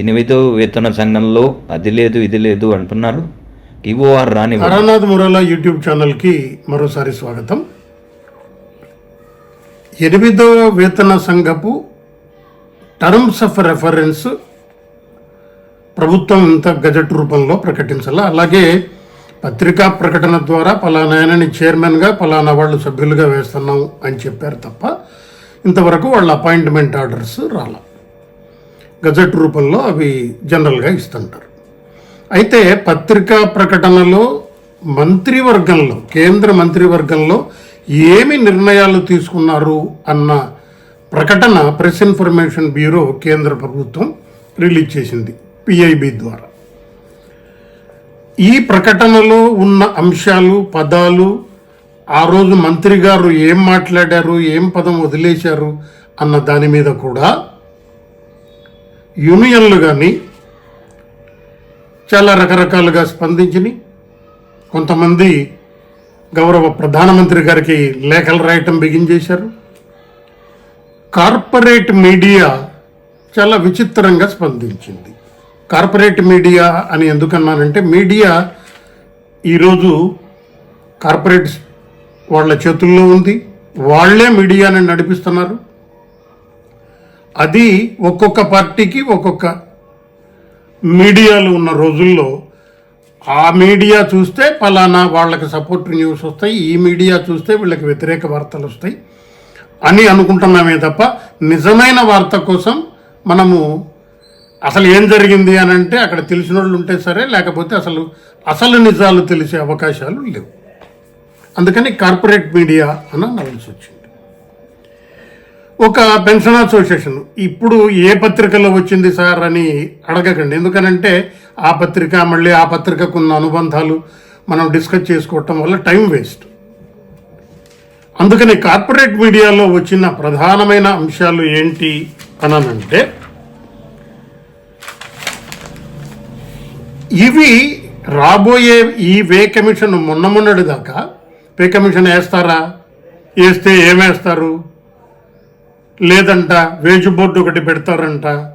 ఎనిమిదో వేతన సంఘంలో అది లేదు ఇది లేదు అంటున్నారు. ఈఓఆర్ రాని హరనాథ్ మురాలా యూట్యూబ్ ఛానల్కి మరోసారి స్వాగతం. ఎనిమిదవ వేతన సంఘపు టర్మ్స్ ఆఫ్ రెఫరెన్స్ ప్రభుత్వం ఇంత గజెట్ రూపంలో ప్రకటించాల. అలాగే పత్రికా ప్రకటన ద్వారా పలానాయనని చైర్మన్గా పలానా వాళ్ళు సభ్యులుగా వేస్తున్నాం అని చెప్పారు తప్ప ఇంతవరకు వాళ్ళ అపాయింట్మెంట్ ఆర్డర్స్ రాలా. గజెట్ రూపంలో అవి జనరల్గా ఇస్తుంటారు. అయితే పత్రికా ప్రకటనలో మంత్రివర్గంలో కేంద్ర మంత్రివర్గంలో ఏమి నిర్ణయాలు తీసుకున్నారు అన్న ప్రకటన ప్రెస్ ఇన్ఫర్మేషన్ బ్యూరో కేంద్ర ప్రభుత్వం రిలీజ్ చేసింది పిఐబి ద్వారా. ఈ ప్రకటనలో ఉన్న అంశాలు పదాలు ఆ రోజు మంత్రి గారు ఏం మాట్లాడారు ఏం పదం వదిలేశారు అన్న దాని మీద కూడా యూనియన్లు కానీ చాలా రకరకాలుగా స్పందించినాయి కొంతమంది గౌరవ ప్రధానమంత్రి గారికి లేఖలు రాయటం బిగించేశారు. కార్పొరేట్ మీడియా చాలా విచిత్రంగా స్పందించింది. కార్పొరేట్ మీడియా అని ఎందుకన్నానంటే మీడియా ఈరోజు కార్పొరేట్ వాళ్ళ చేతుల్లో ఉంది. వాళ్ళే మీడియాని నడిపిస్తున్నారు. అది ఒక్కొక్క పార్టీకి ఒక్కొక్క మీడియాలు ఉన్న రోజుల్లో ఆ మీడియా చూస్తే పలానా వాళ్ళకి సపోర్ట్ న్యూస్ వస్తాయి ఈ మీడియా చూస్తే వీళ్ళకి వ్యతిరేక వార్తలు వస్తాయి అని అనుకుంటున్నామే తప్ప నిజమైన వార్త కోసం మనము అసలు ఏం జరిగింది అని అంటే అక్కడ తెలిసిన వాళ్ళు ఉంటే సరే లేకపోతే అసలు అసలు నిజాలు తెలిసే అవకాశాలు లేవు. అందుకని కార్పొరేట్ మీడియా అని అనవలసి వచ్చింది ఒక పెన్షన్ అసోసియేషన్. ఇప్పుడు ఏ పత్రికలో వచ్చింది సార్ అని అడగకండి. ఎందుకనంటే ఆ పత్రిక మళ్ళీ ఆ పత్రికకు ఉన్న అనుబంధాలు మనం డిస్కస్ చేసుకోవటం వల్ల టైం వేస్ట్. అందుకని కార్పొరేట్ మీడియాలో వచ్చిన ప్రధానమైన అంశాలు ఏంటి అనంటే ఇవి రాబోయే ఈ వే కమిషన్ మొన్న మొన్నటి దాకా పే కమిషన్ వేస్తారా? వేస్తే ఏమేస్తారు లేదంట వేజ్ బోర్డు ఒకటి పెడతారంట.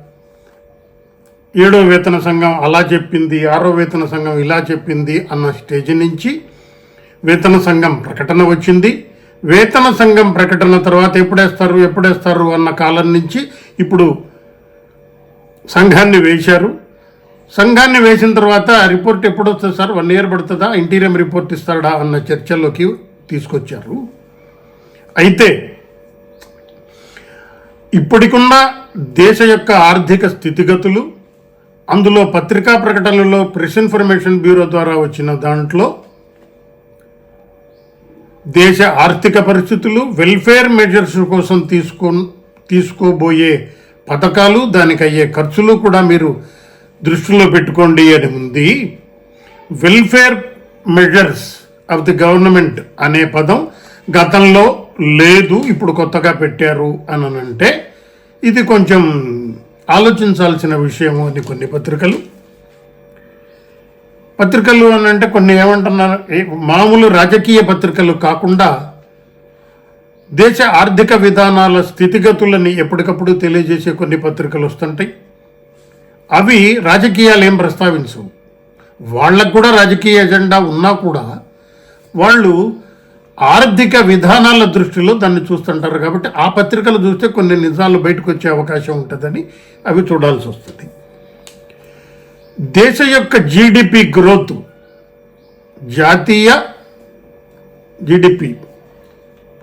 ఏడో వేతన సంఘం అలా చెప్పింది ఆరో వేతన సంఘం ఇలా చెప్పింది అన్న స్టేజ్ నుంచి వేతన సంఘం ప్రకటన వచ్చింది. వేతన సంఘం ప్రకటన తర్వాత ఎప్పుడేస్తారు ఎప్పుడేస్తారు అన్న కాలం నుంచి ఇప్పుడు సంఘాన్ని వేశారు. సంఘాన్ని వేసిన తర్వాత రిపోర్ట్ ఎప్పుడు వస్తుంది సార్? వన్ ఇయర్ పడుతుందా? ఇంటీరియం రిపోర్ట్ ఇస్తాడా? అన్న చర్చల్లోకి తీసుకొచ్చారు. అయితే ఇప్పటికున్న దేశ యొక్క ఆర్థిక స్థితిగతులు అందులో పత్రికా ప్రకటనలో ప్రెస్ ఇన్ఫర్మేషన్ బ్యూరో ద్వారా వచ్చిన దాంట్లో దేశ ఆర్థిక పరిస్థితులు వెల్ఫేర్ మెజర్స్ కోసం తీసుకో తీసుకోబోయే పథకాలు దానికి అయ్యే ఖర్చులు కూడా మీరు దృష్టిలో పెట్టుకోండి అని ఉంది. Welfare measures of the government అనే పదం గతంలో లేదు ఇప్పుడు కొత్తగా పెట్టారు అని అంటే ఇది కొంచెం ఆలోచించాల్సిన విషయము అని కొన్ని పత్రికలు. పత్రికలు అని అంటే కొన్ని ఏమంటున్నారు మామూలు రాజకీయ పత్రికలు కాకుండా దేశ ఆర్థిక విధానాల స్థితిగతులని ఎప్పటికప్పుడు తెలియజేసే కొన్ని పత్రికలు వస్తుంటాయి. అవి రాజకీయాలు ఏం ప్రస్తావించవు. వాళ్ళకు కూడా రాజకీయ ఎజెండా ఉన్నా కూడా వాళ్ళు ఆర్థిక విధానాల దృష్టిలో దాన్ని చూస్తుంటారు కాబట్టి ఆ పత్రికలు చూస్తే కొన్ని నిజాలు బయటకు వచ్చే అవకాశం ఉంటుందని అవి చూడాల్సి వస్తుంది. దేశ యొక్క జీడిపి గ్రోత్ జాతీయ జీడిపి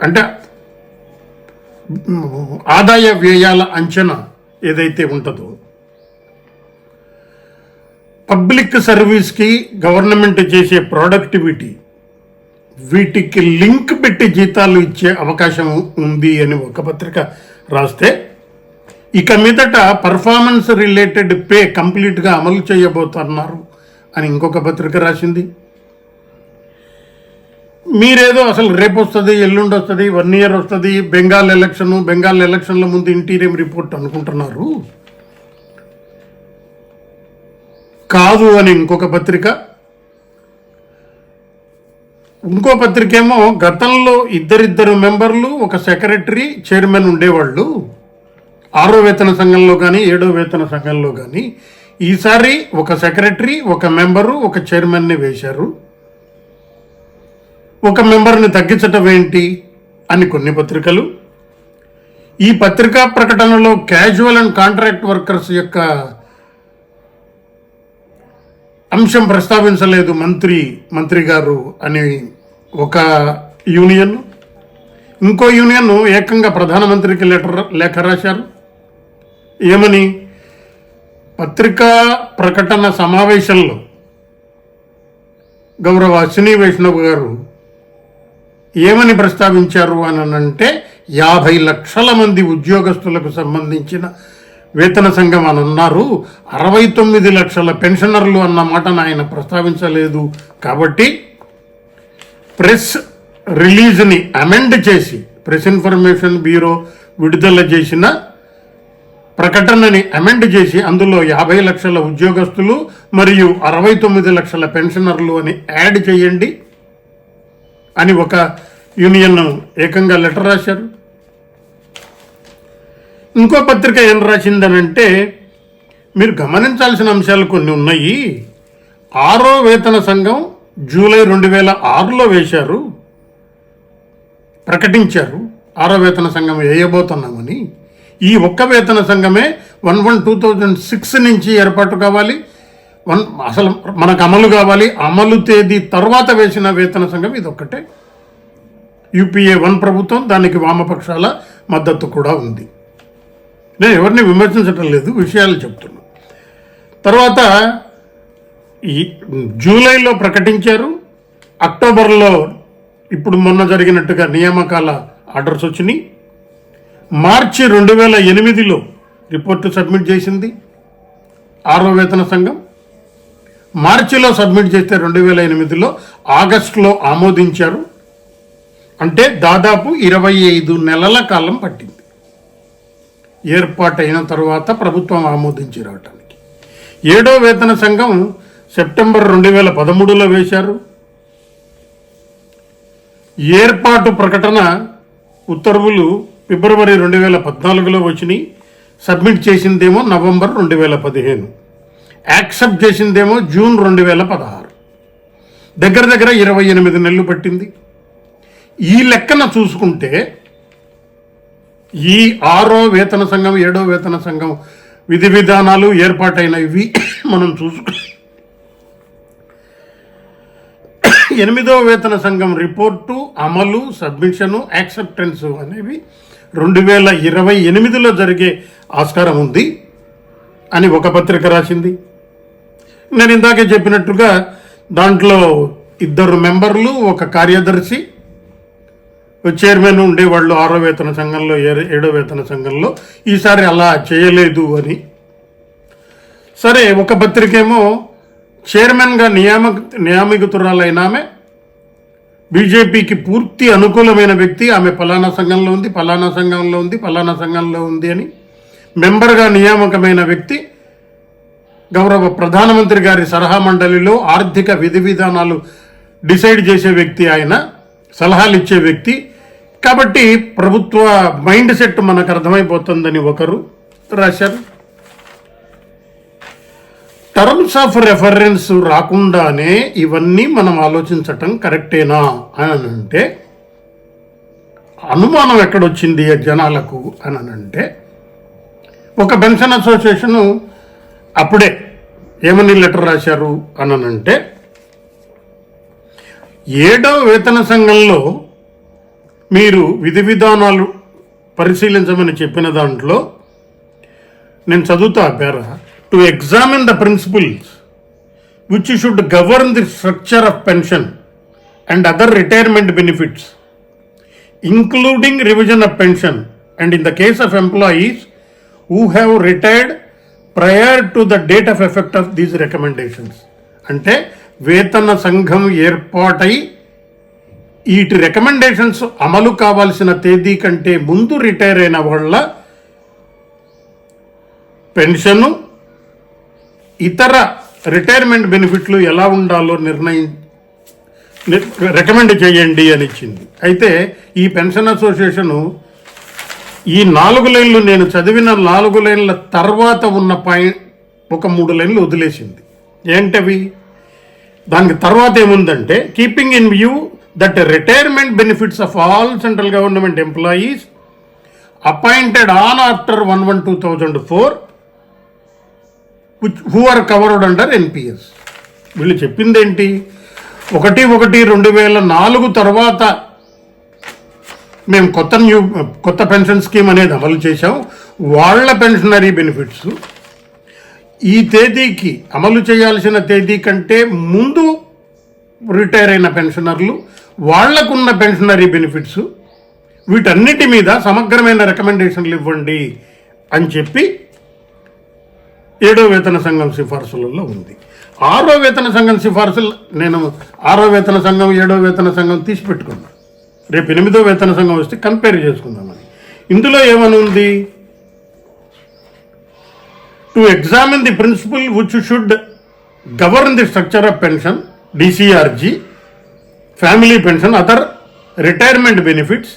అంటే ఆదాయ వ్యయాల అంచనా ఏదైతే ఉంటుందో పబ్లిక్ సర్వీస్కి గవర్నమెంట్ చేసే ప్రొడక్టివిటీ వీటికి లింక్ పెట్టి జీతాలు ఇచ్చే అవకాశం ఉంది అని ఒక పత్రిక రాస్తే ఇక మీదట పర్ఫార్మెన్స్ రిలేటెడ్ పే కంప్లీట్గా అమలు చేయబోతున్నారు అని ఇంకొక పత్రిక రాసింది. మీరేదో అసలు రేపు వస్తుంది ఎల్లుండి వస్తుంది వన్ ఇయర్ వస్తుంది బెంగాల్ ఎలక్షన్ బెంగాల్ ఎలక్షన్ల ముందు ఇంటీరియం రిపోర్ట్ అనుకుంటున్నారు. కాదు అని ఇంకొక పత్రిక ఇంకో పత్రిక ఏమో గతంలో ఇద్దరిద్దరు మెంబర్లు ఒక సెక్రటరీ చైర్మన్ ఉండేవాళ్ళు. ఆరో వేతన సంఘంలో కానీ ఏడో వేతన సంఘంలో కానీ ఈసారి ఒక సెక్రటరీ ఒక మెంబరు ఒక చైర్మన్ని వేశారు. ఒక మెంబర్ని తగ్గించటం ఏంటి అని కొన్ని పత్రికలు. ఈ పత్రికా ప్రకటనలో క్యాజువల్ అండ్ కాంట్రాక్ట్ వర్కర్స్ యొక్క అంశం ప్రస్తావించలేదు మంత్రి మంత్రి గారు అని ఒక యూనియన్. ఇంకో యూనియన్ ఏకంగా ప్రధానమంత్రికి లెటర్ లేఖ రాశారు. ఏమని? పత్రికా ప్రకటన సమావేశంలో గౌరవ అశ్విని వైష్ణవ్ గారు ఏమని ప్రస్తావించారు అని అంటే యాభై లక్షల మంది ఉద్యోగస్తులకు సంబంధించిన వేతన సంఘం అని అన్నారు. అరవై తొమ్మిది లక్షల పెన్షనర్లు అన్న మాటను ఆయన ప్రస్తావించలేదు. కాబట్టి ప్రెస్ రిలీజ్ని అమెండ్ చేసి ప్రెస్ ఇన్ఫర్మేషన్ బ్యూరో విడుదల చేసిన ప్రకటనని అమెండ్ చేసి అందులో యాభై లక్షల ఉద్యోగస్తులు మరియు అరవై తొమ్మిది లక్షల పెన్షనర్లు అని యాడ్ చేయండి అని ఒక యూనియన్ ఏకంగా లెటర్ రాశారు. ఇంకో పత్రిక ఏం రాసిందనంటే మీరు గమనించాల్సిన అంశాలు కొన్ని ఉన్నాయి. ఆరో వేతన సంఘం జూలై రెండు వేల ఆరులో వేశారు ప్రకటించారు. ఆరో వేతన సంఘం వేయబోతున్నామని. ఈ ఒక్క వేతన సంఘమే one one two thousand six నుంచి ఏర్పాటు కావాలి. వన్ అసలు మనకు అమలు కావాలి. అమలు తేదీ తర్వాత వేసిన వేతన సంఘం ఇది ఒక్కటే యూపీఏ వన్ ప్రభుత్వం దానికి వామపక్షాల మద్దతు కూడా ఉంది. నేను ఎవరిని విమర్శించటం లేదు విషయాలు చెప్తున్నాను తర్వాత ఈ జూలైలో ప్రకటించారు అక్టోబర్లో ఇప్పుడు మొన్న జరిగినట్టుగా నియామకాల ఆర్డర్స్ వచ్చినాయి. మార్చి రెండు వేల ఎనిమిదిలో రిపోర్టు సబ్మిట్ చేసింది ఆరో వేతన సంఘం. మార్చిలో సబ్మిట్ చేస్తే రెండు వేల ఎనిమిదిలో ఆగస్టులో ఆమోదించారు. అంటే దాదాపు ఇరవై ఐదు నెలల కాలం పట్టింది. ఏర్పాటైన తర్వాత ప్రభుత్వం ఆమోదించి రావటానికి ఏడో వేతన సంఘం సెప్టెంబర్ రెండు వేల పదమూడులో వేశారు. ఏర్పాటు ప్రకటన ఉత్తర్వులు ఫిబ్రవరి రెండు వేల పద్నాలుగులో వచ్చినాయి. సబ్మిట్ చేసిందేమో నవంబర్ రెండు వేల పదిహేను. యాక్సెప్ట్ చేసిందేమో జూన్ రెండు వేల పదహారు. దగ్గర దగ్గర ఇరవై ఎనిమిది నెలలు పట్టింది. ఈ లెక్కన చూసుకుంటే ఈ ఆరో వేతన సంఘం ఏడో వేతన సంఘం విధి విధానాలు ఏర్పాటైనవి. మనం చూసుకు ఎనిమిదో వేతన సంఘం రిపోర్టు అమలు సబ్మిషను యాక్సెప్టెన్స్ అనేవి రెండు వేల ఇరవై ఎనిమిదిలో జరిగే ఆస్కారం ఉంది అని ఒక పత్రిక రాసింది. నేను ఇందాకే చెప్పినట్టుగా దాంట్లో ఇద్దరు మెంబర్లు ఒక కార్యదర్శి చైర్మన్ ఉండేవాళ్ళు ఆరో వేతన సంఘంలో ఏడో వేతన సంఘంలో ఈసారి అలా చేయలేదు అని. సరే ఒక పత్రిక ఏమో చైర్మన్గా నియామక నియామకుతురాలైన ఆమె బీజేపీకి పూర్తి అనుకూలమైన వ్యక్తి ఆమె ఫలానా సంఘంలో ఉంది ఫలానా సంఘంలో ఉంది ఫలానా సంఘంలో ఉంది అని. మెంబర్గా నియామకమైన వ్యక్తి గౌరవ ప్రధానమంత్రి గారి సలహా మండలిలో ఆర్థిక విధి విధానాలు డిసైడ్ చేసే వ్యక్తి ఆయన సలహాలు ఇచ్చే వ్యక్తి కాబట్టి ప్రభుత్వ మైండ్ సెట్ మనకు అర్థమైపోతుందని ఒకరు రాశారు. టర్మ్స్ ఆఫ్ రెఫరెన్స్ రాకుండానే ఇవన్నీ మనం ఆలోచించటం కరెక్టేనా అని అంటే అనుమానం ఎక్కడొచ్చింది జనాలకు అని అంటే ఒక పెన్షన్ అసోసియేషను అప్పుడే ఏమని లెటర్ రాశారు అని అంటే ఏడో వేతన సంఘంలో మీరు విధి విధానాలు పరిశీలించమని చెప్పిన దాంట్లో నేను చదువుతా para to examine the principles which should govern the structure of pension and other retirement benefits including revision of pension and in the case of employees who have retired prior to the date of effect of these recommendations అంటే వేతన సంఘం ఏర్పాటై వీటి recommendations అమలు కావాల్సిన తేదీ కంటే ముందు రిటైర్ అయిన వాళ్ళ పెన్షను ఇతర రిటైర్మెంట్ బెనిఫిట్లు ఎలా ఉండాలో నిర్ణయం రికమెండ్ చేయండి అని ఇచ్చింది. అయితే ఈ పెన్షన్ అసోసియేషను ఈ నాలుగు లైన్లు నేను చదివిన నాలుగు లైన్ల తర్వాత ఉన్న పాయింట్ ఒక మూడు లైన్లు వదిలేసింది. ఏంటవి? దానికి తర్వాత ఏముందంటే keeping in view that retirement benefits of all central government employees appointed on after one one two thousand four who are covered under NPS వీళ్ళు చెప్పింది ఏంటి ఒకటి ఒకటి రెండు వేల నాలుగు తర్వాత మేము కొత్త న్యూ కొత్త పెన్షన్ స్కీమ్ అనేది అమలు చేశాం. వాళ్ళ పెన్షనరీ బెనిఫిట్స్. ఈ తేదీకి అమలు చేయాల్సిన తేదీ కంటే ముందు రిటైర్ అయిన పెన్షనర్లు వాళ్ళకున్న పెన్షనరీ బెనిఫిట్స్ వీటన్నిటి మీద సమగ్రమైన రికమెండేషన్లు ఇవ్వండి అని చెప్పి ఏడో వేతన సంఘం సిఫార్సులలో ఉంది. ఆరో వేతన సంఘం సిఫార్సులు నేను ఆరో వేతన సంఘం ఏడో వేతన సంఘం తీసి పెట్టుకున్నాను రేపు ఎనిమిదో వేతన సంఘం వస్తే కంపేర్ చేసుకుందామని. ఇందులో ఏమని ఉంది to examine the principle which should govern the structure of pension DCRG family pension other retirement benefits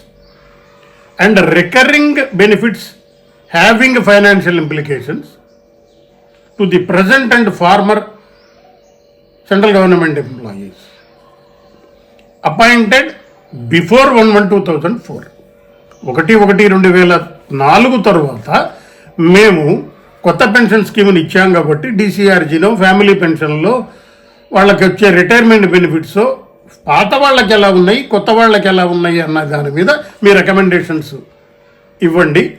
and recurring benefits having financial implications to the present and former central government employees appointed before one one two thousand four ఒకటి ఒకటి రెండు వేల నాలుగు తర్వాత మేము కొత్త pension స్కీమ్ని ఇచ్చాం కాబట్టి డిసిఆర్జీలో ఫ్యామిలీ పెన్షన్లో వాళ్ళకి వచ్చే రిటైర్మెంట్ బెనిఫిట్స్ పాత వాళ్ళకి ఎలా ఉన్నాయి కొత్త వాళ్ళకి ఎలా ఉన్నాయి అన్న దాని మీద మీ రికమెండేషన్స్ ఇవ్వండి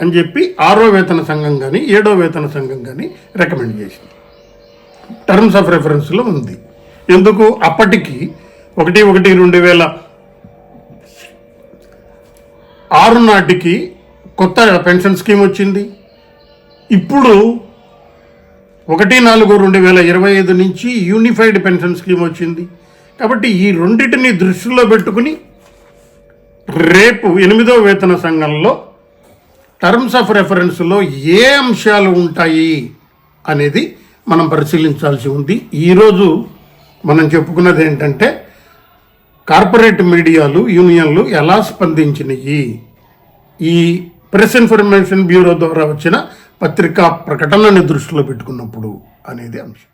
అని చెప్పి ఆరో వేతన సంఘం కానీ ఏడో వేతన సంఘం కానీ రికమెండ్ చేసింది. టర్మ్స్ ఆఫ్ రెఫరెన్స్లో ఉంది. ఎందుకు? అప్పటికి ఒకటి ఒకటి రెండు వేల ఆరు నాటికి కొత్త పెన్షన్ స్కీమ్ వచ్చింది. ఇప్పుడు ఒకటి నాలుగు రెండు వేల ఇరవై ఐదు నుంచి యూనిఫైడ్ పెన్షన్ స్కీమ్ వచ్చింది. కాబట్టి ఈ రెండింటిని దృష్టిలో పెట్టుకుని రేపు ఎనిమిదో వేతన సంఘంలో టర్మ్స్ ఆఫ్ రెఫరెన్స్లో ఏ అంశాలు ఉంటాయి అనేది మనం పరిశీలించాల్సి ఉంది. ఈరోజు మనం చెప్పుకున్నది ఏంటంటే కార్పొరేట్ మీడియాలు యూనియన్లు ఎలా స్పందించినాయి? ఈ ప్రెస్ ఇన్ఫర్మేషన్ బ్యూరో ద్వారా వచ్చిన పత్రికా ప్రకటనని దృష్టిలో పెట్టుకున్నప్పుడు అనేది అంశం.